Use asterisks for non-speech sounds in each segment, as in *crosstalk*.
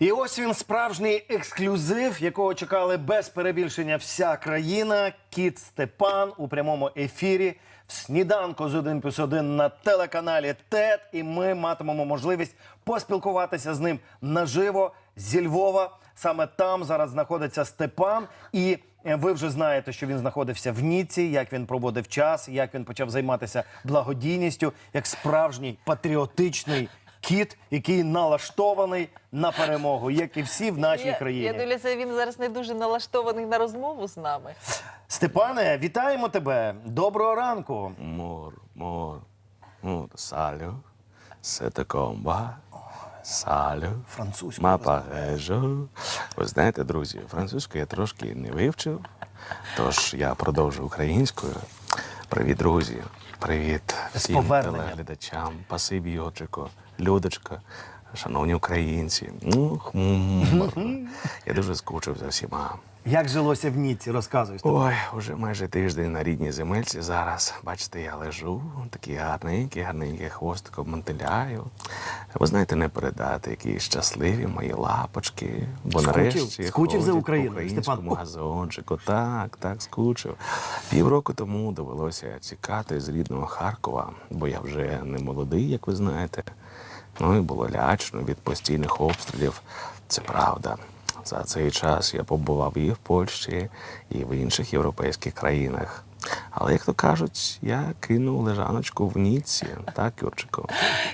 І ось він справжній ексклюзив, якого чекали без перебільшення вся країна. Кіт Степан у прямому ефірі в сніданку з 1 плюс 1 на телеканалі ТЕТ. І ми матимемо можливість поспілкуватися з ним наживо зі Львова. Саме там зараз знаходиться Степан. І е, ви вже знаєте, що він знаходився в Ніці, як він проводив час, як він почав займатися благодійністю, як справжній патріотичний кіт, який налаштований на перемогу, як і всі в нашій я, країні. Я дивлюся, він зараз не дуже налаштований на розмову з нами. Степане, вітаємо тебе! Доброго ранку! Мор, мор, мор, салю, сета комба, салю, Французькою мапагежо. Ви знаєте, друзі, французьку я трошки не вивчив, тож я продовжу українською. Привіт, друзі! Привіт всім телеглядачам. Пасибі, Йочико, Людочка, шановні українці. Ну, хмур. *laughs* Я дуже скучив за всіма. Як жилося в Ніці? Розказуй. Ой, уже майже тиждень на рідній земельці зараз. Бачите, я лежу, такий гарненький, гарненький хвостиком мотиляю. Ви знаєте, не передати, які щасливі мої лапочки. Бо Скучив? нарешті Скучив за Україною, Степан? газончику. Так, так, скучив. Півроку тому довелося тікати з рідного Харкова, бо я вже не молодий, як ви знаєте. Ну і було лячно від постійних обстрілів. Це правда. За цей час я побував і в Польщі, і в інших європейських країнах. Але, як то кажуть, я кинув лежаночку в Ніці, так, Юрчику?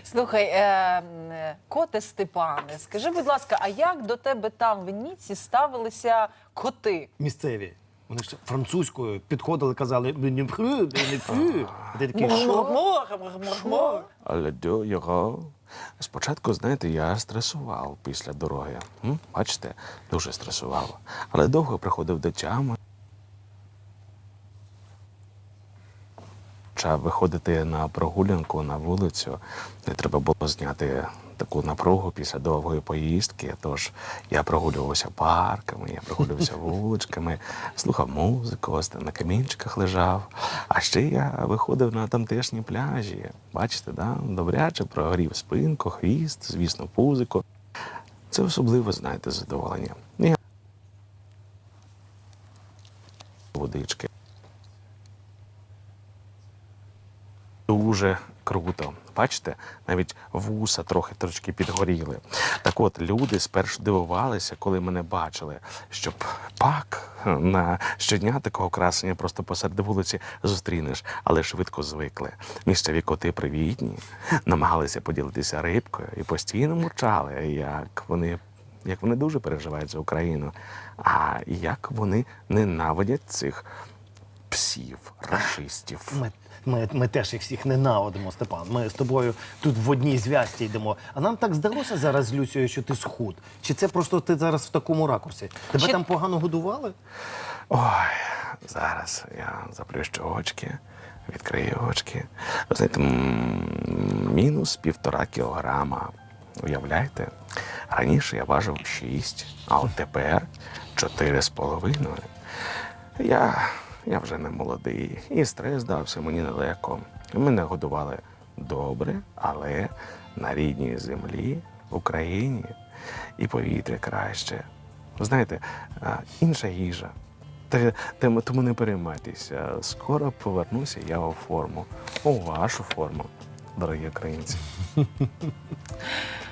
Слухай, е, коте Степане, скажи, будь ласка, а як до тебе там в Ніці ставилися коти? Місцеві. Вони ж французькою підходили, казали «Не фрю, не фрю». А ти такий, що? Що? Але до його. Спочатку, знаєте, я стресував після дороги. Бачите, дуже стресував. Але довго приходив до тями. Виходити на прогулянку на вулицю, де треба було зняти таку напругу після довгої поїздки. Тож я прогулювався парками, я прогулювався *laughs* вуличками, слухав музику, ось на камінчиках лежав. А ще я виходив на тамтешні пляжі. Бачите, да? добряче прогрів спинку, хвіст, звісно, пузико. Це особливо, знаєте, задоволення. Я водички. Дуже круто. Бачите, навіть вуса трохи трошки підгоріли. Так от люди спершу дивувалися, коли мене бачили, щоб пак на щодня такого красення просто посеред вулиці зустрінеш, але швидко звикли. Місцеві коти привітні, намагалися поділитися рибкою і постійно мурчали, як вони. Як вони дуже переживають за Україну, а як вони ненавидять цих псів, расистів. Ми, ми, ми теж їх всіх ненавидимо, Степан. Ми з тобою тут в одній зв'язці йдемо. А нам так здалося зараз з Люсією, що ти схуд. Чи це просто ти зараз в такому ракурсі? Тебе Чи- там погано годували? Ой, зараз я заплющу очки, відкрию очки. Ви знаєте, мінус півтора кілограма. Уявляєте? Раніше я важив 6, а от тепер чотири з половиною. Я, я вже не молодий, і стрес дався мені нелегко. Мене годували добре, але на рідній землі, в Україні, і повітря краще. Знаєте, інша їжа. Тому, не переймайтеся. Скоро повернуся я у форму, у вашу форму, дорогі українці. *laughs*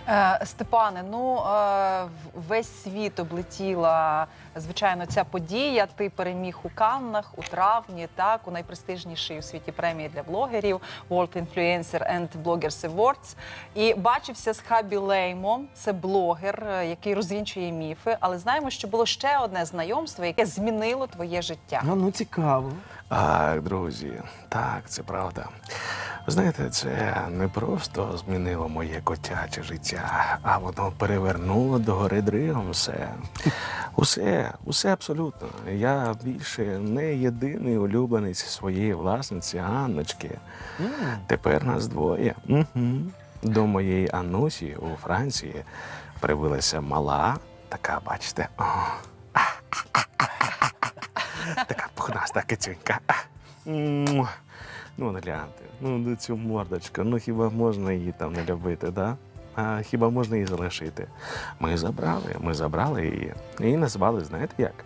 Е, Степане, ну е, весь світ облетіла звичайно ця подія. Ти переміг у Каннах у травні, так у найпрестижнішій у світі премії для блогерів World Influencer and Bloggers Awards. І бачився з Хабі Леймом. Це блогер, е, який розвінчує міфи. Але знаємо, що було ще одне знайомство, яке змінило твоє життя. А, ну цікаво. Так, друзі, так, це правда. Знаєте, це не просто змінило моє котяче життя, а воно перевернуло до гори дригом все. Усе, усе абсолютно. Я більше не єдиний улюбленець своєї власниці Анночки. Тепер нас двоє. Угу. До моєї Анусі у Франції прибилася мала така, бачите. О. *laughs* така пухнаста кицюнька. Ну, гляньте, ну на цю мордочку, ну хіба можна її там не любити, да? А хіба можна її залишити? Ми забрали, ми забрали її. І назвали, знаєте як?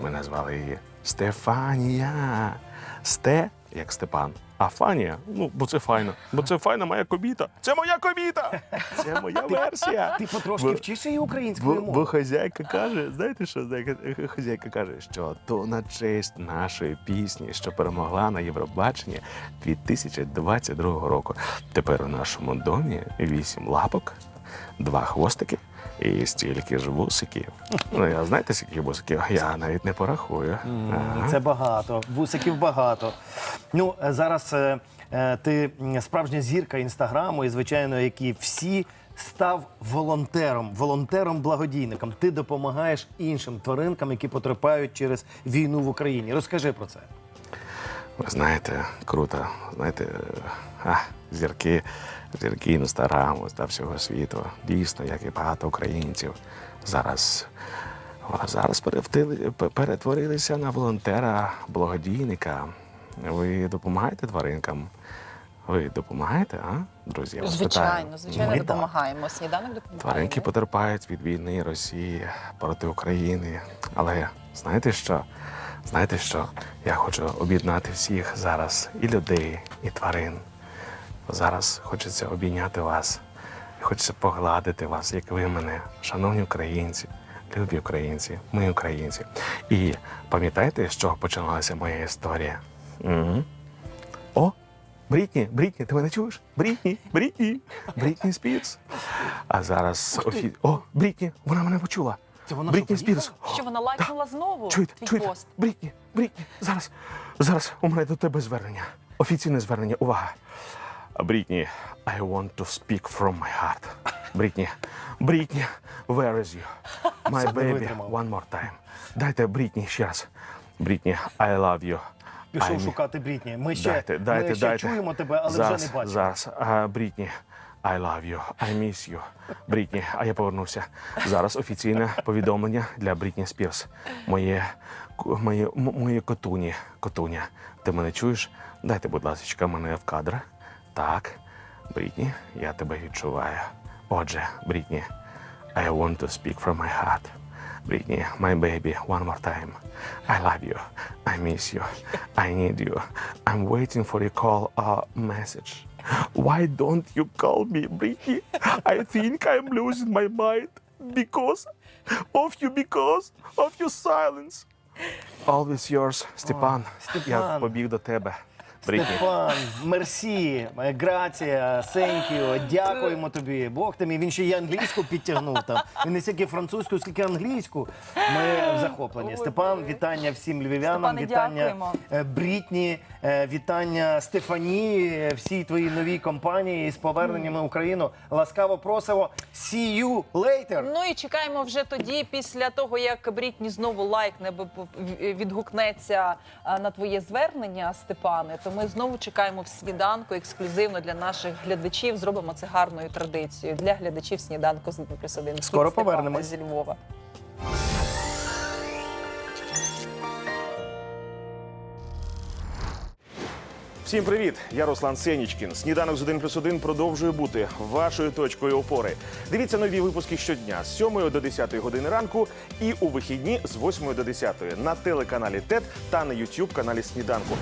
Ми назвали її Стефанія. Сте, як Степан. А Фанія, ну, бо це файно. Бо це файна моя кобіта. Це моя кобіта! Це моя версія. Ти потрошки вчиш її українською Бо, бо хазяйка каже, знаєте що? Хазяйка каже, що то на честь нашої пісні, що перемогла на Євробаченні 2022 року. Тепер у нашому домі вісім лапок, два хвостики і стільки ж вусиків. Ну, я знаєте, скільки вусиків? Я навіть не порахую. Ага. Це багато, вусиків багато. Ну, е, зараз е, е, ти справжня зірка інстаграму, і звичайно, як і всі, став волонтером, волонтером-благодійником. Ти допомагаєш іншим тваринкам, які потрапляють через війну в Україні. Розкажи про це. Ви знаєте, круто. Знаєте, а, зірки, зірки інстаграму та всього світу. Дійсно, як і багато українців. Зараз, зараз перетворилися на волонтера, благодійника. Ви допомагаєте тваринкам? Ви допомагаєте, а? Друзі, я вас питаю. Звичайно, звичайно, Ми допомагаємо. Сніданок допомагає. Тваринки потерпають від війни Росії проти України. Але знаєте що? Знаєте що? Я хочу об'єднати всіх зараз і людей, і тварин. Зараз хочеться обійняти вас. Хочеться погладити вас, як ви мене, шановні українці, любі українці, ми українці. І пам'ятаєте, з чого починалася моя історія? Угу. О, Брітні, Брітні, ти мене чуєш? Брітні, Брітні, Брітні Спірс. А зараз офі... О, Брітні, вона мене почула. Це вона Брітні що. Спірс. Що вона лайкнула знову? Чуєте, твій чуєте? пост? Брітні, Брітні, зараз, зараз у мене до тебе звернення. Офіційне звернення. Увага. Брітні, I want to speak from my heart. Брітні, Брітні, where is you? *laughs* My baby, витримав. one more time. Дайте Брітні ще раз. Брітні, I love you. Пішов I- шукати Брітні. Ми ще, Дайте, дайте, ми ще дайте. чуємо тебе, але зараз, вже не бачимо. Зараз, а, Брітні, I love you, I miss you. Брітні, а я повернувся. Зараз офіційне повідомлення для Брітні Спірс. Моє, моє, моє котуні, котуня. Ти мене чуєш? Дайте, будь ласка, мене в кадр. Так, Брітні, я тебе відчуваю. Отже, Брітні, I want to speak from my heart. Brittany, my baby, one more time. I love you. I miss you. I need you. I'm waiting for your call or message. Why don't you call me, Brittany? I think I'm losing my mind because of you, because of your silence. Always yours, Степан. Я Степан. побіг до тебе. Брітні. Степан, мерсі, е, грація, сенкіо, дякуємо тобі. Бог ти мій, він ще й англійську підтягнув там. Він не стільки французьку, скільки англійську. Ми в захопленні. Степан, вітання всім львів'янам, Степане, вітання дякуємо. е, Брітні, е, вітання Стефані, е, всій твоїй новій компанії з поверненнями в Україну. Ласкаво просимо. See you later! Ну і чекаємо вже тоді, після того як Брітні знову лайкне, бо відгукнеться а, на твоє звернення, Степане. То ми знову чекаємо в сніданку ексклюзивно для наших глядачів. Зробимо це гарною традицією для глядачів сніданку з плюс 1. Скоро Кіт повернемось. зі Львова. Всім привіт! Я Руслан Сенічкін. Сніданок з 1 плюс 1 продовжує бути вашою точкою опори. Дивіться нові випуски щодня з 7 до 10 години ранку і у вихідні з 8 до 10 на телеканалі ТЕТ та на YouTube каналі Сніданку.